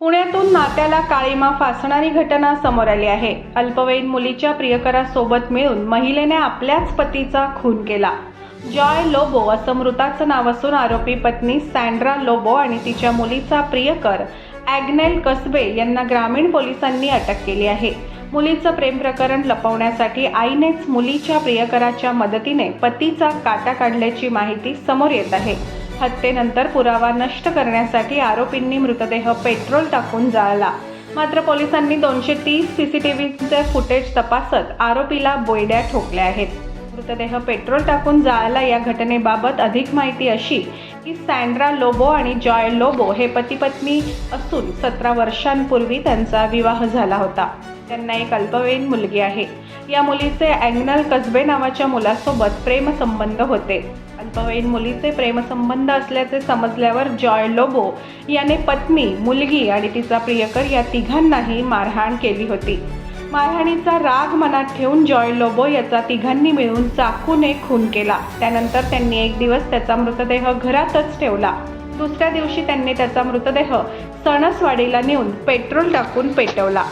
पुण्यातून नात्याला काळीमा फासणारी घटना समोर आली आहे. अल्पवयीन मुलीच्या प्रियकरासोबत मिळून महिलेने आपल्याच पतीचा खून केला. जॉय लोबो असं मृताचं नाव असून आरोपी पत्नी सँड्रा लोबो आणि तिच्या मुलीचा प्रियकर ॲग्नेल कसबे यांना ग्रामीण पोलिसांनी अटक केली आहे. मुलीचं प्रेम प्रकरण लपवण्यासाठी आईनेच मुलीच्या प्रियकराच्या मदतीने पतीचा काटा काढल्याची माहिती समोर येत आहे. हत्येनंतर पुरावा नष्ट करण्यासाठी आरोपींनी मृतदेह पेट्रोल टाकून जाळला. मात्र पोलिसांनी दोनशे तीस सीसीटीव्हीचे फुटेज तपासत आरोपीला बोयड्या ठोकल्या आहेत. मृतदेह पेट्रोल टाकून जाळला या घटनेबाबत अधिक माहिती अशी की सँड्रा लोबो आणि जॉय लोबो हे पती पत्नी असून सतरा वर्षांपूर्वी त्यांचा विवाह झाला होता. त्यांना एक अल्पवयीन मुलगी आहे. या मुलीचे अँग्नल कसबे नावाच्या मुलासोबत प्रेमसंबंध होते. अल्पवयीन मुलीचे प्रेमसंबंध असल्याचे समजल्यावर जॉय लोबो याने पत्नी मुलगी आणि तिचा प्रियकर या तिघांनाही मारहाण केली होती. मारहाणीचा राग मनात ठेवून जॉय लोबो याचा तिघांनी मिळून चाकूने खून केला. त्यानंतर त्यांनी एक दिवस त्याचा मृतदेह घरातच ठेवला. दुसऱ्या दिवशी त्यांनी त्याचा मृतदेह सणसवाडीला नेऊन पेट्रोल टाकून पेटवला.